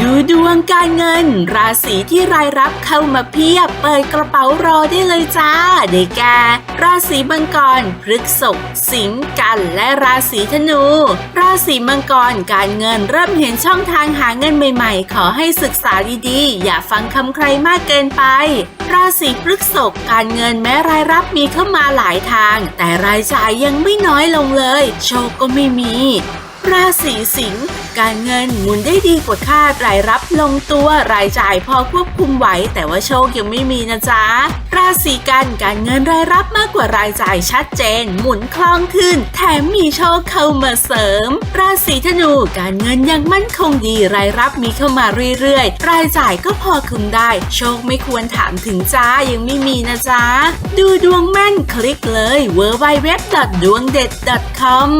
ดูดวงการเงิน ราศีที่รายรับเข้ามาเพียบ เปิดกระเป๋ารอได้เลยจ้าได้แก่ราศีมังกรพฤกษภสิงห์กัน และราศีธนู ราศีมังกรการเงินเริ่มเห็นช่องทางหาเงินใหม่ๆ ขอให้ศึกษาดีๆ อย่าฟังคำใครมากเกินไป ราศีพฤกษภการเงินแม้รายรับมีเข้ามาหลายทาง แต่รายจ่ายยังไม่น้อยลงเลย โชคก็ไม่มี ราศีสิงห์การเงินหมุนได้ดีกว่าคาดรายรับลงตัวรายจ่ายพอควบคุมไหว แต่ว่าโชคยังไม่มีนะจ๊ะ ราศีกันการเงินรายรับมากกว่ารายจ่ายชัดเจน หมุนคล่องขึ้น แถมมีโชคเข้ามาเสริม ราศีธนูการเงินยังมั่นคงดีรายรับมีเข้ามาเรื่อยๆ รายจ่ายก็พอคุมได้ โชคไม่ควรถามถึงจ้ายังไม่มีนะจ๊ะ ดูดวงแม่นคลิกเลย w w w d w a n g d e t c o m